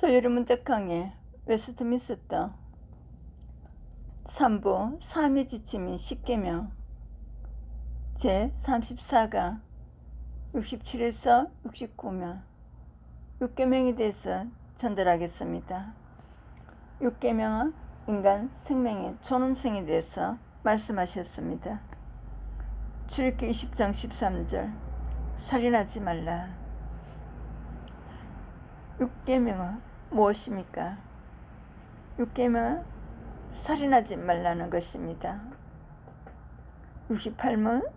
소유름은 떡강의 웨스트민스터 3부 삶의 지침이 10개명. 제34가 67에서 69명. 6개명에 대해서 전달하겠습니다. 6개명은 인간 생명의 존엄성에 대해서 말씀하셨습니다. 출애기 20장 13절. 살인하지 말라 6계명은 무엇입니까? 6계명은 살인하지 말라는 것입니다. 68문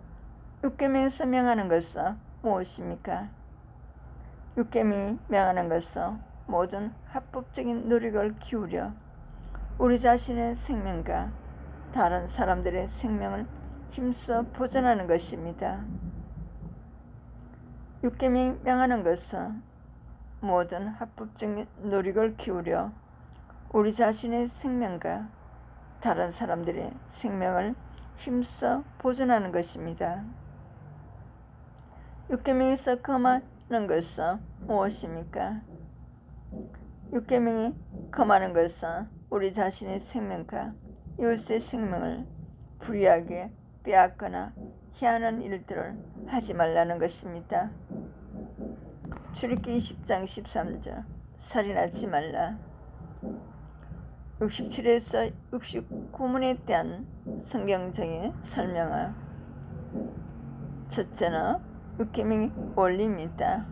6계명에서 명하는 것은 무엇입니까? 6계명이 명하는 것은 모든 합법적인 노력을 기울여 우리 자신의 생명과 다른 사람들의 생명을 힘써 보존하는 것입니다. 6계명이 명하는 것은 모든 합법적인 노력을 기울여 우리 자신의 생명과 다른 사람들의 생명을 힘써 보존하는 것입니다. 육계명에서 금하는 것은 무엇입니까? 육계명이 금하는 것은 우리 자신의 생명과 이웃의 생명을 불이하게 빼앗거나 희한한 일들을 하지 말라는 것입니다. 출애기 20장 13절 살인하지 말라 67에서 69문에 대한 성경적인 설명은 첫째는 육계명의 원리입니다.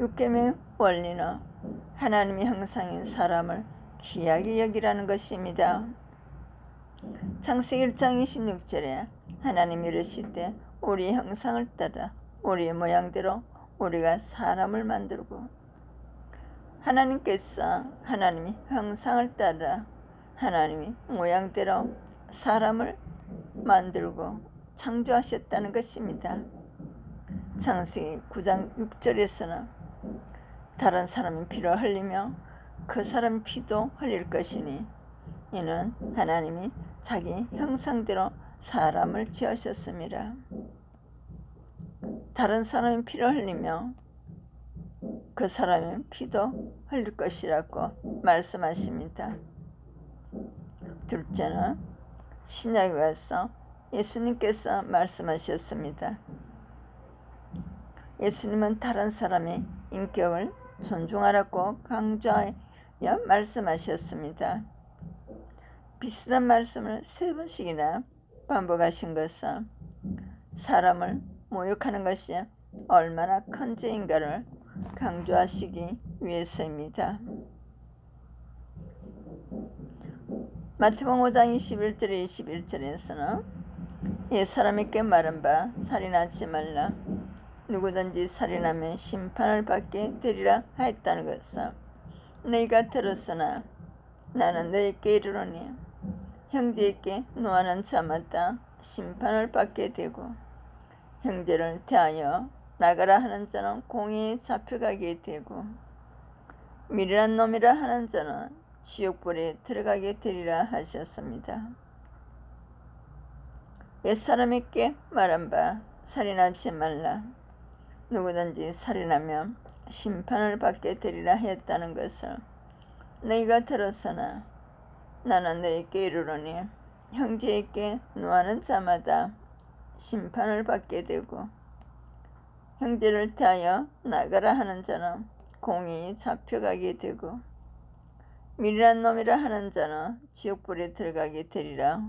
육계명의 원리는 하나님의 형상인 사람을 귀하게 여기라는 것입니다. 창세기 1장 26절에 하나님이 이르시되 우리의 형상을 따라 우리의 모양대로 우리가 사람을 만들고 하나님께서 하나님의 형상을 따라 하나님의 모양대로 사람을 만들고 창조하셨다는 것입니다. 창세기 9장 6절에서는 다른 사람의 피를 흘리며 그 사람 피도 흘릴 것이니 이는 하나님이 자기 형상대로 사람을 지으셨습니다. 다른 사람의 피를 흘리며 그 사람의 피도 흘릴 것이라고 말씀하십니다. 둘째는 신약에 와서 예수님께서 말씀하셨습니다. 예수님은 다른 사람의 인격을 존중하라고 강조하여 말씀하셨습니다. 비슷한 말씀을 세 번씩이나 반복하신 것은 사람을 모욕하는 것이 얼마나 큰 죄인가를 강조하시기 위해서입니다. 마태복음 5장 21절에 21절에서는 옛 사람에게 말한 바 살인하지 말라 누구든지 살인하면 심판을 받게 되리라 하였다는 것은 너희가 들었으나 나는 너희에게 이르노니 형제에게 노하는 자마다 심판을 받게 되고 형제를 대하여 나가라 하는 자는 공의에 잡혀가게 되고 미련한 놈이라 하는 자는 지옥불에 들어가게 되리라 하셨습니다. 옛사람에게 말한 바 살인하지 말라. 누구든지 살인하면 심판을 받게 되리라 했다는 것을 너희가 들었으나 나는 너희에게 이르노니 형제에게 노하는 자마다 심판을 받게 되고 형제를 대하여 나가라 하는 자는 공이 잡혀가게 되고 미련한 놈이라 하는 자는 지옥불에 들어가게 되리라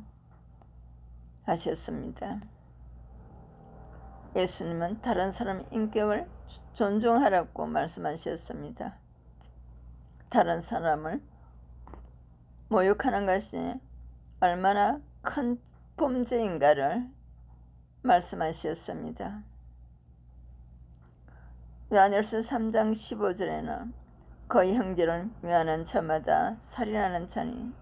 하셨습니다. 예수님은 다른 사람의 인격을 존중하라고 말씀하셨습니다. 다른 사람을 모욕하는 것이 얼마나 큰 범죄인가를 말씀하셨습니다. 요한일서 3장 15절에는 거의 형제를 미워하는 자마다 살인하는 자니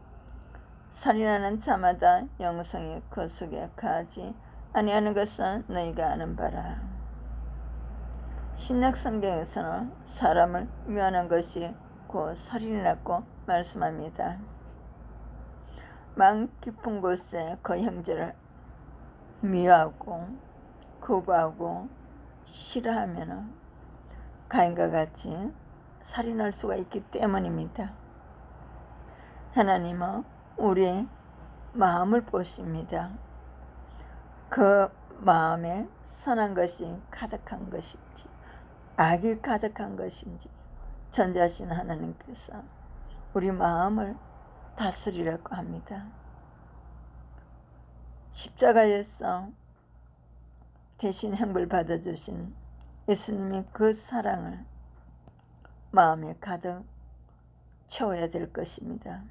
살인하는 자마다 영성이 그 속에 가지 아니하는 것은 너희가 아는 바라. 신약 성경에서는 사람을 미워하는 것이 곧 살인이라고 말씀합니다. 마음 깊은 곳에 그 형제를 미워하고 거부하고 싫어하면 가인과 같이 살인할 수가 있기 때문입니다. 하나님은 우리의 마음을 보십니다. 그 마음에 선한 것이 가득한 것인지 악이 가득한 것인지 전자신 하나님께서 우리 마음을 다스리라고 합니다. 십자가에서 대신 행불 받아주신 예수님의 그 사랑을 마음에 가득 채워야 될 것입니다.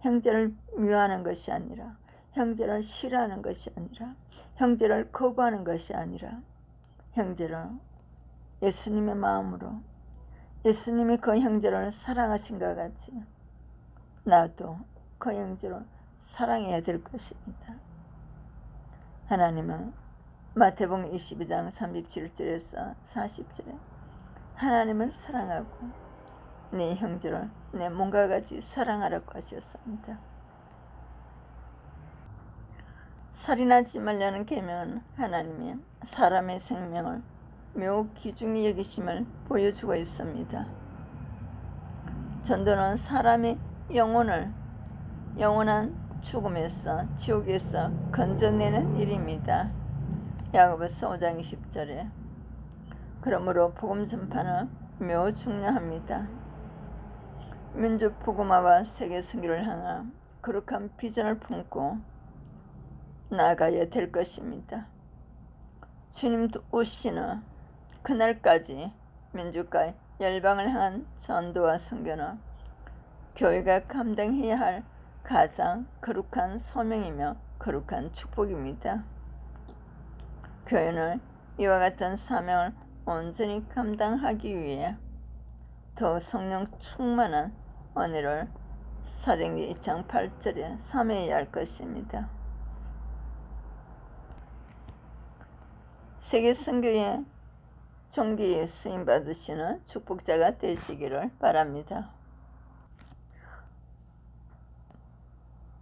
형제를 미워하는 것이 아니라 형제를 싫어하는 것이 아니라 형제를 거부하는 것이 아니라 형제를 예수님의 마음으로 예수님이 그 형제를 사랑하신 것 같이 나도 그 형제를 사랑해야 될 것입니다. 하나님은 마태복음 22장 37절에서 40절에 하나님을 사랑하고 내 형제를 내 몸과 같이 사랑하라고 하셨습니다. 살인하지 말라는 계명은 하나님이 사람의 생명을 매우 귀중히 여기심을 보여주고 있습니다. 전도는 사람의 영혼을 영원한 죽음에서 지옥에서 건져내는 일입니다. 야고보서 5장 20절에 그러므로 복음 전파는 매우 중요합니다. 민족 복음화와 세계 선교를 향한 거룩한 비전을 품고 나아가야 될 것입니다. 주님도 오시는 그날까지 민족과 열방을 향한 전도와 선교는 교회가 감당해야 할 가장 거룩한 소명이며 거룩한 축복입니다. 교회는 이와 같은 사명을 온전히 감당하기 위해 더 성령 충만한 은혜를 사도행전 2장 8절에 삼해야 할 것입니다. 세계 선교의 종기에 쓰임 받으시는 축복자가 되시기를 바랍니다.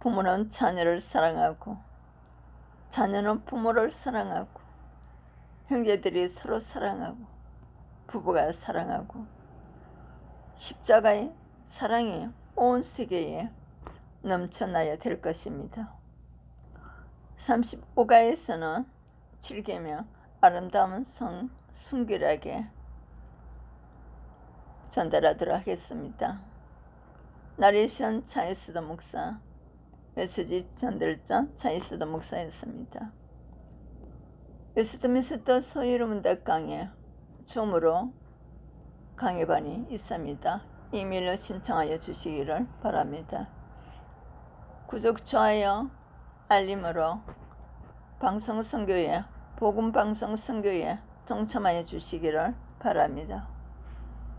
부모는 자녀를 사랑하고 자녀는 부모를 사랑하고 형제들이 서로 사랑하고 부부가 사랑하고 십자가의 사랑이 온 세계에 넘쳐나야 될 것입니다. 35가에서는 7계명 아름다운 성 순결하게 전달하도록 하겠습니다. 나레이션 차이스더 목사 메시지 전달자 차이스더 목사였습니다. 웨스트민스터 소유르문대 강의 줌으로 강의반이 있습니다. 이메일로 신청하여 주시기를 바랍니다. 구독, 좋아요, 알림으로 방송 선교에 복음 방송 선교에 동참하여 주시기를 바랍니다.